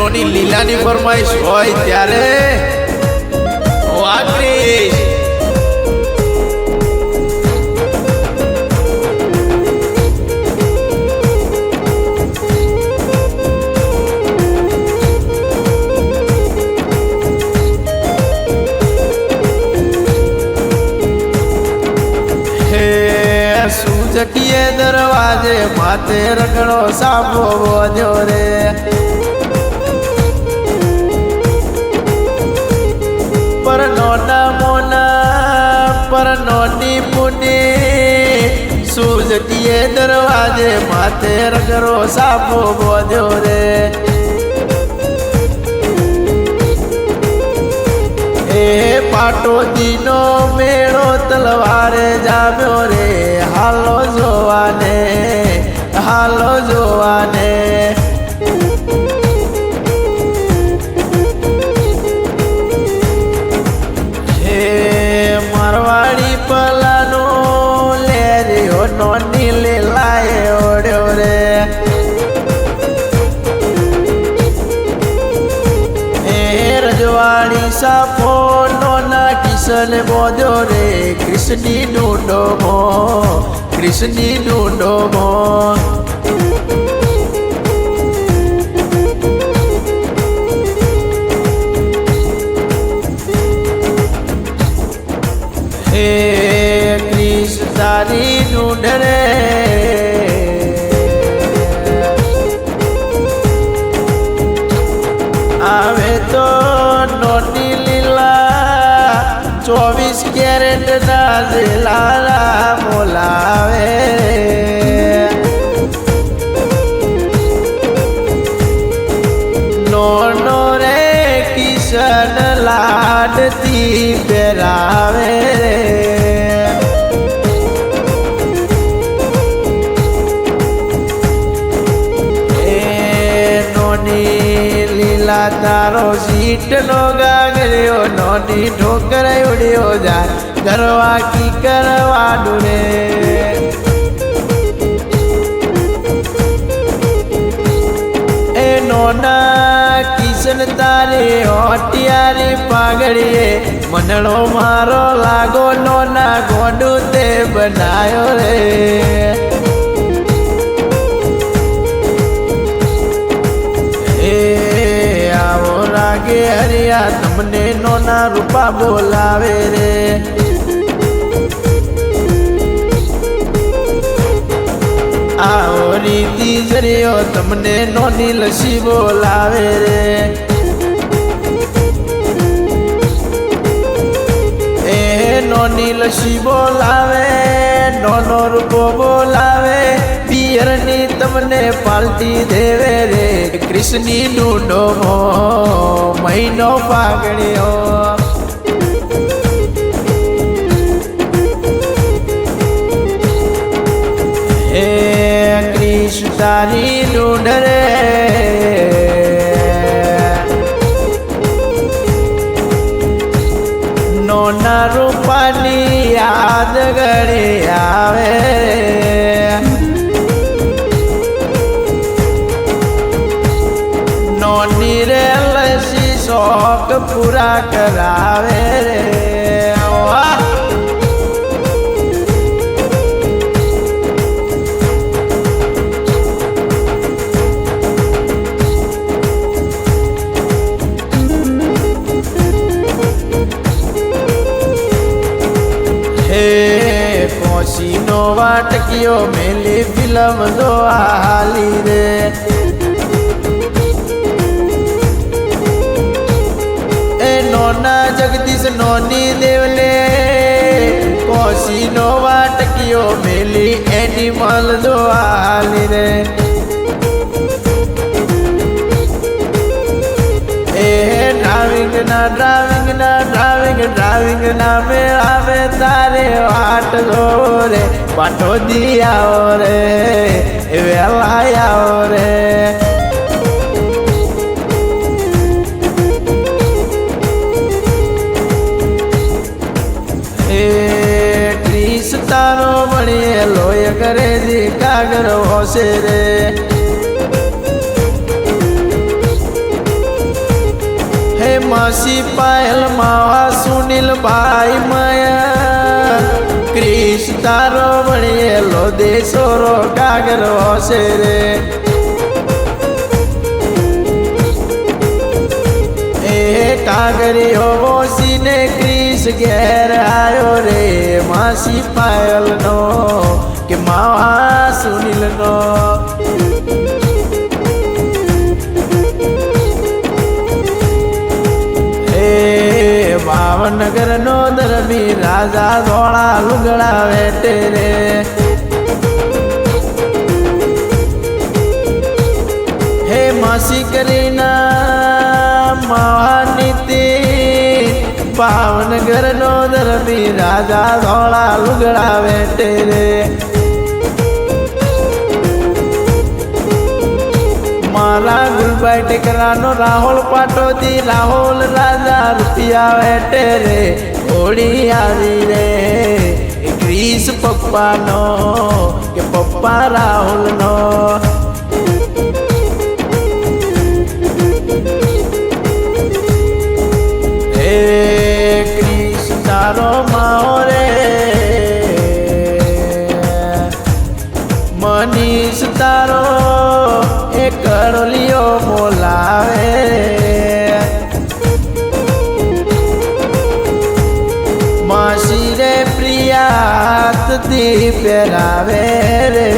નોની લીલાની ફરમાઈશ હોય ત્યારે હે સૂઝકીએ દરવાજે માથે રગડો સાપો વધ્યો રે. સૂઝકીએ દરવાજે માથે રગરો સાપો બોધ્યો રે. એ પાટો દીનો મેળો તલવારે જામ્યો રે. હાલો જોવાને હાલો જોવાને. સાપો નોના કિશન બોધો રે કૃષ્ણી ડૂંડો મો કૃષ્ણી ડૂંડો મો. હે કૃષ્ણ, તારી ડૂંઢ ના જેલાલા બોલાવે. નોનો રે કિશન લાડતી પહેરાવે. લીલા તારો સીટ નો ગાગર્યો નોની ઠોકર ઉડ્યો જાય. કરવા કી કરવા ડુરે એ નોના કિશન તારે હોટિયારી પાઘડીએ મનડો મારો લાગો નોના ગોડું તે બનાયો રે. રાગે હરિયા, તમને નોના રૂપા બોલાવે રે. આવો રીતિ જરિયો તમને નોની લસી બોલાવે રે. એ નોની લસી બોલાવે નોનો રૂપો બોલાવે પિયરની તમને પાલતી દેવે રે. કૃષ્ણની નું મહિનો પાગડ્યો તારી ડૂંઢ રે. નોના રૂપાની યાદ ઘડી આવે. નોની રે લસી શોખ પૂરા કરાવે રે. મેલી ફિલ્મ જો હાલી રે. એ નોના જગદીશ નોની દેવલે, કોશીનો વાટકીયો મેલી એનિમલ જો હાલી રે. એ ડ્રાવિંગ ના ડ્રાવિંગ ના ડ્રાવિંગ ડ્રાવિંગ ના મેળાવે તારે વાટ જો રે પાટો દિયાઓ રે એ વેલા આવો રે એ ક્રીસ તારો ભણીએ લોય કરે જી કાગર હોશે રે. માસી પાયલ માવા સુનિલ ભાઈ માયા. ક્રિશ તારો વળિયેલો દેશોરો કાગરો છે રે. કાગરી હોવો સીને ક્રિશ ઘેર આવ્યો રે. માસી પાયલનો કે માવા સુનિલનો? એ રાજા ધોળા લુગડા વેટે રે. હે માસી કરીના મહાનીતિ ભાવનગર નો દરબી રાજા ધોળા લુગડા વેટે રે. મારા ગુલબાઈ ટેકરાનો રાહુલ પાટોજી રાહુલ રાજા, રૂપિયા વેટે રે, હોળી આવી રે. ગ્રીસ પપ્પાનો કે પપ્પા રાહુલનો? હે ક્રિસ, તારો માઓ પ્રિયાતથી પહેરાવે રે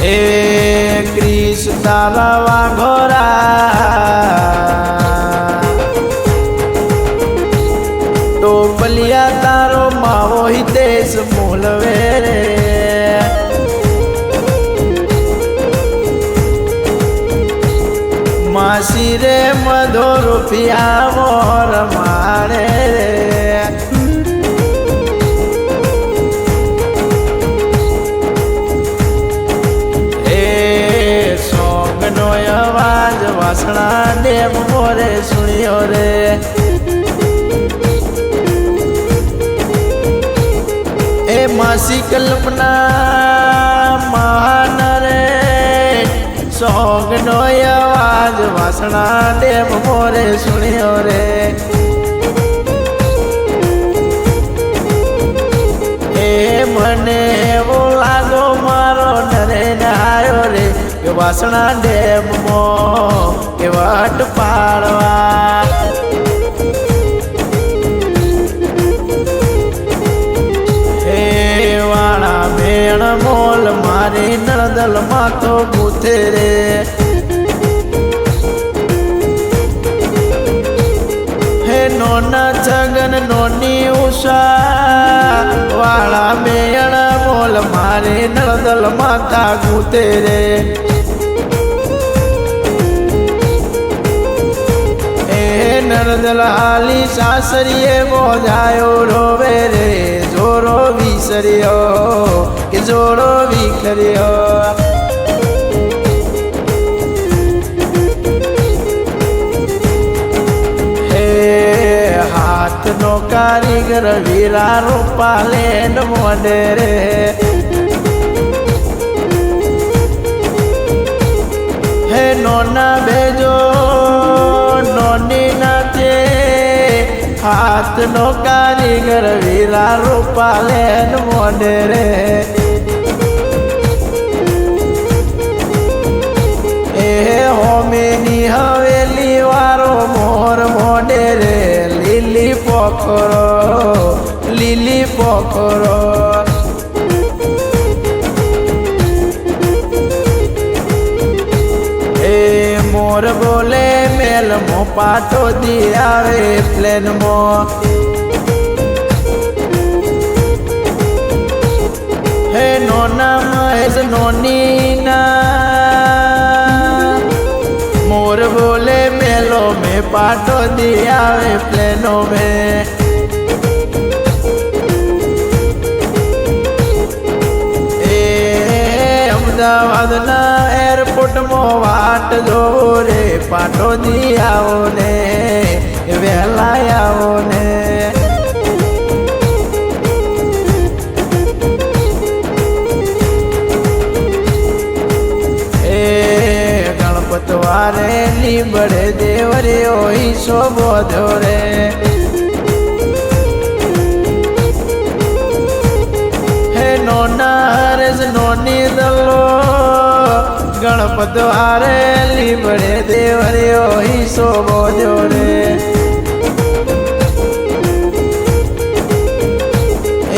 હે ક્રિસ તારા વાઘોરા માસી રે મધો રૂપિયા મોર મારે રે. સોંગનો અવાજ વાસણા દેવ મોરે સુણ્યો રે. એ માસી કલ્પના મહાન રે સોંગનો અવાજ વાસણા દેવ મોરે સુણ્યો રે. એ મને એવો લાગો મારો નરે આવ્યો રે. કે વાસણા ડેમમાં કે વાટ પાડવા. હે વાળા ભેણ મોલ મારી નળદલ માતો ગૂથે રે હે નોના છગન નોની ઉષા વાળા મેયણ મોલ મારે નળદલ માતા ગૂતે રે નરદલ હાલી સાસરીએ બોજાયો રોવે રે જોરો વિસર્યો કે જોરો વિખર્યો કારીગર વીરા રૂપાલે મોડે રે. હે નોના બેજો નોની નાચે. હાથનો કારીગર વીરા રૂપાલે મોડે રે. એ હોમે હવેલી પોખરો લીલી પોખરો એ મોર બોલે મેલ મો પાટો દી આવે પ્લેન મો હે નોના મહેશ નોની ના મોર બોલે મેલો में પાટો દી આવે પ્લેનો में અમદાવાદના એરપોર્ટમાં વાટ જોવો રે, પાટોજી આવો ને વહેલા આવો ને. એ ગણપતવારે લીબડે દેવરે ઓઈ શોભો ધોરે. નોના ગણપત વારે લીમડે દેવર્યો હિસો બોધ્યો રે.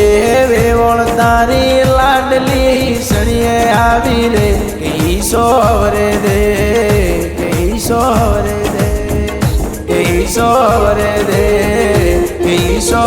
એ વેવણ તારી લાડલી સણીએ આવી રે કઈ સોવરે દે કઈ સોવરે દે કઈ સોવરે દે, કે ઈસો